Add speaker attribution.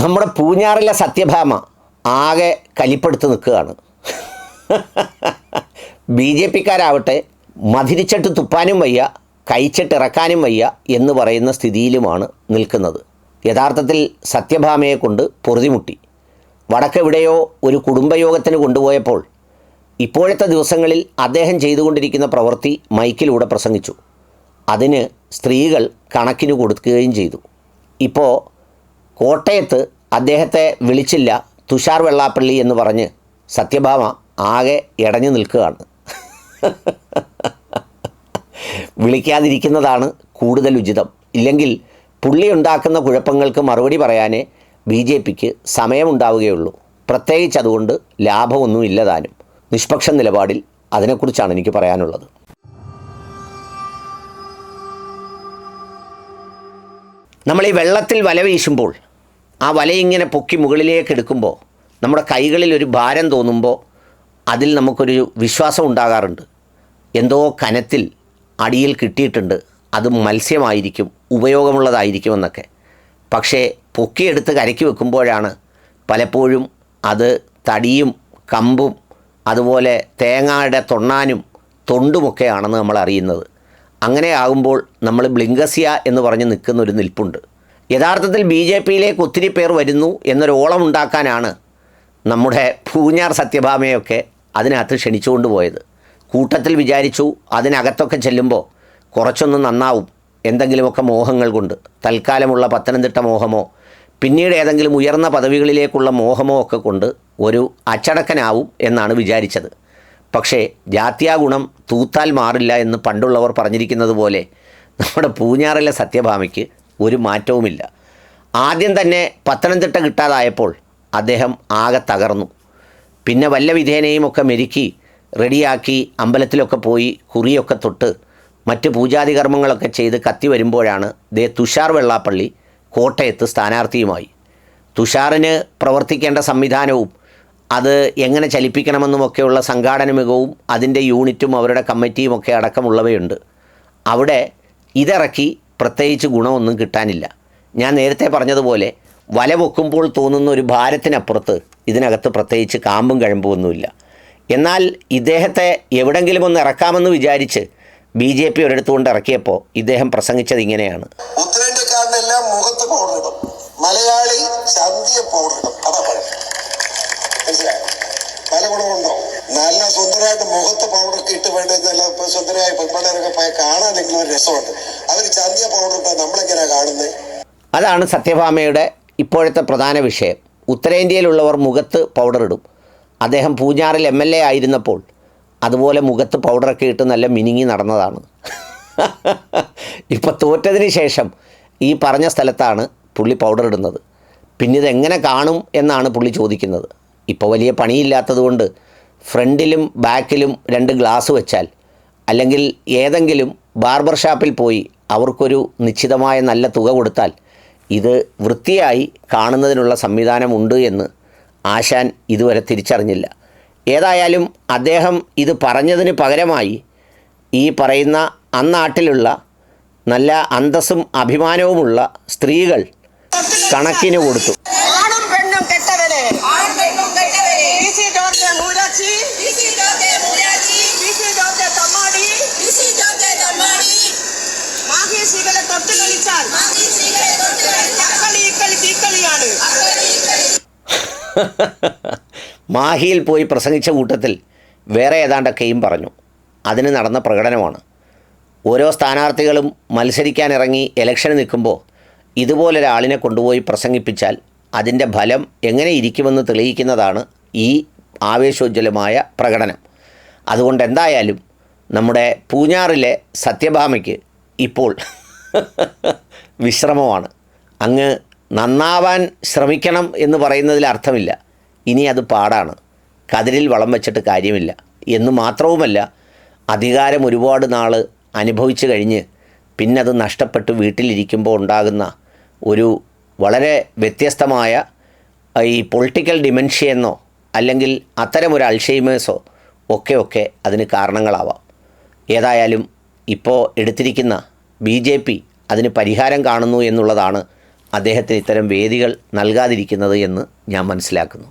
Speaker 1: നമ്മുടെ പൂഞ്ഞാറിലെ സത്യഭാമ ആകെ കലിപ്പെടുത്ത് നിൽക്കുകയാണ്. ബി ജെ പിക്കാരാവട്ടെ മതിരിച്ചിട്ട് തുപ്പാനും വയ്യ കഴിച്ചിട്ടിറക്കാനും വയ്യ എന്ന് പറയുന്ന സ്ഥിതിയിലുമാണ് നിൽക്കുന്നത്. യഥാർത്ഥത്തിൽ സത്യഭാമയെ കൊണ്ട് പൊറുതിമുട്ടി. വടക്കെവിടെയോ ഒരു കുടുംബയോഗത്തിന് കൊണ്ടുപോയപ്പോൾ ഇപ്പോഴത്തെ ദിവസങ്ങളിൽ അദ്ദേഹം ചെയ്തുകൊണ്ടിരിക്കുന്ന പ്രവൃത്തി മൈക്കിലൂടെ പ്രസംഗിച്ചു. അതിന് സ്ത്രീകൾ കണക്കിന് കൊടുക്കുകയും ചെയ്തു. ഇപ്പോൾ കോട്ടയത്ത് അദ്ദേഹത്തെ വിളിച്ചില്ല തുഷാർ വെള്ളാപ്പള്ളി എന്ന് പറഞ്ഞ് സത്യഭാമ ആകെ ഇടഞ്ഞു നിൽക്കുകയാണ്. വിളിക്കാതിരിക്കുന്നതാണ് കൂടുതൽ ഉചിതം. ഇല്ലെങ്കിൽ പുള്ളി ഉണ്ടാക്കുന്ന കുഴപ്പങ്ങൾക്ക് മറുപടി പറയാനേ ബി ജെ പിക്ക് സമയമുണ്ടാവുകയുള്ളൂ. പ്രത്യേകിച്ച് അതുകൊണ്ട് ലാഭമൊന്നും ഇല്ലതാനും നിഷ്പക്ഷ നിലപാടിൽ അതിനെക്കുറിച്ചാണ് എനിക്ക് പറയാനുള്ളത്. നമ്മൾ ഈ വെള്ളത്തിൽ വല വീശുമ്പോൾ ആ വലയിങ്ങനെ പൊക്കി മുകളിലേക്ക് എടുക്കുമ്പോൾ നമ്മുടെ കൈകളിൽ ഒരു ഭാരം തോന്നുമ്പോൾ അതിൽ നമുക്കൊരു വിശ്വാസം ഉണ്ടാകാറുണ്ട്. എന്തോ കനത്തിൽ അടിയിൽ കിട്ടിയിട്ടുണ്ട്. അത് മത്സ്യമായിരിക്കും ഉപയോഗമുള്ളതായിരിക്കും എന്നൊക്കെ. പക്ഷേ പൊക്കിയെടുത്ത് കരയ്ക്ക് വെക്കുമ്പോഴാണ് പലപ്പോഴും അത് തടിയും കമ്പും അതുപോലെ തേങ്ങയുടെ തൊണ്ണാനും തൊണ്ടുമൊക്കെയാണെന്ന് നമ്മൾ അറിയുന്നത് അങ്ങനെ ആകുമ്പോൾ നമ്മൾ ബ്ലിങ്കസിയ എന്ന് പറഞ്ഞ് നിൽക്കുന്ന ഒരു നിൽപ്പുണ്ട്. യഥാർത്ഥത്തിൽ ബി ജെ പിയിലേക്ക് ഒത്തിരി പേർ വരുന്നു എന്നൊരു ഓളം ഉണ്ടാക്കാനാണ് നമ്മുടെ പൂഞ്ഞാർ സത്യഭാമയൊക്കെ അതിനകത്ത് ക്ഷണിച്ചുകൊണ്ട് പോയത്. കൂട്ടത്തിൽ വിചാരിച്ചു അതിനകത്തൊക്കെ ചെല്ലുമ്പോൾ കുറച്ചൊന്ന് നന്നാവും എന്തെങ്കിലുമൊക്കെ മോഹങ്ങൾ കൊണ്ട്. തൽക്കാലമുള്ള പത്തനംതിട്ട മോഹമോ പിന്നീട് ഏതെങ്കിലും ഉയർന്ന പദവികളിലേക്കുള്ള മോഹമോ ഒക്കെ കൊണ്ട് ഒരു അച്ചടക്കനാവും എന്നാണ് വിചാരിച്ചത്. പക്ഷേ ജാത്യാ ഗുണം തൂത്താൽ മാറില്ല എന്ന് പണ്ടുള്ളവർ പറഞ്ഞിരിക്കുന്നത് പോലെ നമ്മുടെ പൂഞ്ഞാറിലെ സത്യഭാമയ്ക്ക് ഒരു മാറ്റവുമില്ല. ആദ്യം തന്നെ പത്തനംതിട്ട കിട്ടാതായപ്പോൾ അദ്ദേഹം ആകെ തകർന്നു. പിന്നെ വല്ല വിധേനയും ഒക്കെ മെരുക്കി റെഡിയാക്കി അമ്പലത്തിലൊക്കെ പോയി കുറിയൊക്കെ തൊട്ട് മറ്റ് പൂജാതി കർമ്മങ്ങളൊക്കെ ചെയ്ത് കത്തി വരുമ്പോഴാണ് ദേ തുഷാർ വെള്ളാപ്പള്ളി കോട്ടയത്ത് സ്ഥാനാർത്ഥിയുമായി. തുഷാറിന് പ്രവർത്തിക്കേണ്ട സംവിധാനവും അത് എങ്ങനെ ചലിപ്പിക്കണമെന്നുമൊക്കെയുള്ള സംഘാടന മികവും അതിന്റെ യൂണിറ്റും അവരുടെ കമ്മിറ്റിയും ഒക്കെ അടക്കമുള്ളവയുണ്ട്. അവിടെ ഇതിറക്കി പ്രത്യേകിച്ച് ഗുണമൊന്നും കിട്ടാനില്ല. ഞാൻ നേരത്തെ പറഞ്ഞതുപോലെ വല പൊക്കുമ്പോൾ തോന്നുന്ന ഒരു ഭാരത്തിനപ്പുറത്ത് ഇതിനകത്ത് പ്രത്യേകിച്ച് കാമ്പും കഴമ്പുമൊന്നുമില്ല. എന്നാൽ ഇദ്ദേഹത്തെ എവിടെങ്കിലും ഒന്ന് ഇറക്കാമെന്ന് വിചാരിച്ച് ബി ജെ പി ഒരിടത്തുകൊണ്ട് ഇറക്കിയപ്പോൾ ഇദ്ദേഹം പ്രസംഗിച്ചത് ഇങ്ങനെയാണ്.
Speaker 2: ഉത്തരേന്ത്യക്കാരനെല്ലാം മലയാളി അതാ നല്ല സുന്ദരമായിട്ട് മുഖത്ത് പൗഡർ ഒക്കെ ഇട്ട് വേണ്ടതല്ല ഇപ്പൊ സുന്ദരമായ പെൺപിള്ളേരൊക്കെ പോയ കാണാൻ നിങ്ങൾ ഒരു രസമുണ്ട്. അവർ ചന്തിയ പൗഡർ ഇട്ടാൽ നമ്മളെങ്ങനെയാ കാണുന്നത്
Speaker 1: അതാണ് സത്യഭാമയുടെ ഇപ്പോഴത്തെ പ്രധാന വിഷയം. ഉത്തരേന്ത്യയിലുള്ളവർ മുഖത്ത് പൗഡർ ഇടും. അദ്ദേഹം പൂഞ്ഞാറിൽ എം എൽ എ ആയിരുന്നപ്പോൾ അതുപോലെ മുഖത്ത് പൗഡറൊക്കെ ഇട്ട് നല്ല മിനിങ്ങി നടന്നതാണ്. ഇപ്പോൾ തോറ്റതിന് ശേഷം ഈ പറഞ്ഞ സ്ഥലത്താണ് പുള്ളി പൗഡർ ഇടുന്നത്. പിന്നെ ഇതെങ്ങനെ കാണും എന്നാണ് പുള്ളി ചോദിക്കുന്നത്. ഇപ്പോൾ വലിയ പണിയില്ലാത്തതുകൊണ്ട് ഫ്രണ്ടിലും ബാക്കിലും രണ്ട് ഗ്ലാസ് വെച്ചാൽ അല്ലെങ്കിൽ ഏതെങ്കിലും ബാർബർ ഷാപ്പിൽ പോയി അവർക്കൊരു നിശ്ചിതമായ നല്ല തുക കൊടുത്താൽ ഇത് വൃത്തിയായി കാണുന്നതിനുള്ള സംവിധാനമുണ്ട് എന്ന് ആശാൻ ഇതുവരെ തിരിച്ചറിഞ്ഞില്ല. ഏതായാലും അദ്ദേഹം ഇത് പറഞ്ഞതിന് പകരമായി ഈ പറയുന്ന അന്നാട്ടിലുള്ള നല്ല അന്തസ്സും അഭിമാനവുമുള്ള സ്ത്രീകൾ കണക്കിന് കൊടുത്തു. മാഹിയിൽ പോയി പ്രസംഗിച്ച കൂട്ടത്തിൽ വേറെ ഏതാണ്ടൊക്കെയും പറഞ്ഞു. അതിന് നടന്ന പ്രകടനമാണ്. ഓരോ സ്ഥാനാർത്ഥികളും മത്സരിക്കാനിറങ്ങി ഇലക്ഷന് നിൽക്കുമ്പോൾ ഇതുപോലൊരാളിനെ കൊണ്ടുപോയി പ്രസംഗിപ്പിച്ചാൽ അതിന്റെ ഫലം എങ്ങനെ ഇരിക്കുമെന്ന് തെളിയിക്കുന്നതാണ് ഈ ആവേശോജ്വലമായ പ്രകടനം. അതുകൊണ്ട് എന്തായാലും നമ്മുടെ പൂഞ്ഞാറിലെ സത്യഭാമയ്ക്ക് ഇപ്പോൾ വിശ്രമമാണ്. അങ്ങ് നന്നാവാൻ ശ്രമിക്കണം എന്ന് പറയുന്നതിൽ അർത്ഥമില്ല. ഇനി അത് പാടാണ്. കതിരിൽ വളം വെച്ചിട്ട് കാര്യമില്ല. എന്ന് മാത്രവുമല്ല അധികാരം ഒരുപാട് നാൾ അനുഭവിച്ചു കഴിഞ്ഞ് പിന്നെ അത് നഷ്ടപ്പെട്ട് വീട്ടിലിരിക്കുമ്പോൾ ഉണ്ടാകുന്ന ഒരു വളരെ വ്യത്യസ്തമായ ഈ പൊളിറ്റിക്കൽ ഡിമെൻഷ്യെന്നോ അല്ലെങ്കിൽ ഒരു അൾഷെയ്മേഴ്സോ ഒക്കെ ഒക്കെ അതിന് കാരണങ്ങളാവാം. ഏതായാലും ഇപ്പോൾ എടുത്തിരിക്കുന്ന ബി ജെ പി അതിന് പരിഹാരം കാണുന്നു എന്നുള്ളതാണ് അദ്ദേഹത്തിന് ഇത്തരം വേദികൾ നൽകാതിരിക്കുന്നത് എന്ന് ഞാൻ മനസ്സിലാക്കുന്നു.